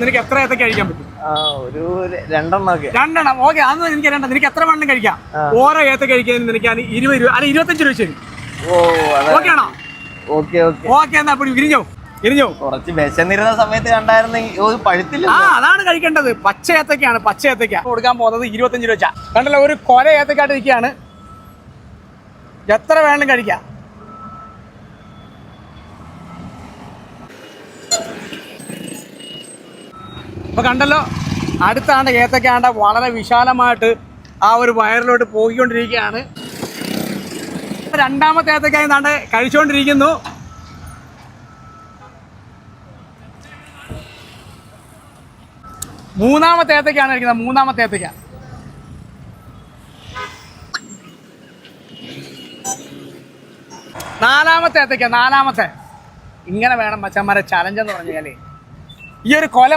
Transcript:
നിനക്ക് എത്ര ഏത്തക്ക കഴിക്കാൻ പറ്റും? ഒരു ര- രണ്ടെണ്ണം. ഓക്കെ അന്ന് എനിക്ക് രണ്ടെണ്ണം. നിനക്ക് എത്ര വേണം കഴിക്കാം? ഓരോ ഏത്തക്ക കഴിക്കാൻ നിനക്ക് ഇരുപത് രൂപ അല്ല ഇരുപത്തഞ്ച് രൂപ ശരി. ഓക്കെ ആണോ? Okay okay. ഓക്കെ എന്നാ അപ്പോൾ ഇരിഞ്ഞോ ഇരിഞ്ഞോ കുറച്ച് വിശന്നിരുന്ന സമയത്ത് കണ്ടായിരുന്നെങ്കിൽ പഴുത്തില്ല. ആ അതാണ് കഴിക്കേണ്ടത്. പച്ച ഏത്തക്കാണ് പച്ച ഏത്തക്ക. കൊടുക്കാൻ പോകുന്നത് ഇരുപത്തഞ്ച് രൂപ വെച്ചാ. കണ്ടല്ലോ ഒരു കൊല ഏത്തക്കാട്ട് ഇരിക്കുകയാണ്. എത്ര വേണം കഴിക്കാം? അപ്പൊ കണ്ടല്ലോ അടുത്താണ്ട് ഏത്തക്കാണ്ട വളരെ വിശാലമായിട്ട് ആ ഒരു വയറിലോട്ട് പോയിക്കൊണ്ടിരിക്കുകയാണ്. രണ്ടാമത്തെ ഏത്തക്കായ നാണ്ട് കഴിച്ചുകൊണ്ടിരിക്കുന്നു മൂന്നാമത്തെ ഏത്തക്കാണ് കഴിക്കുന്നത് മൂന്നാമത്തെ ഏത്തക്ക. നാലാമത്തെ ഏത്തക്ക നാലാമത്തെ. ഇങ്ങനെ വേണം മച്ചന്മാരെ ചലഞ്ച് എന്ന് ഈ ഒരു കൊല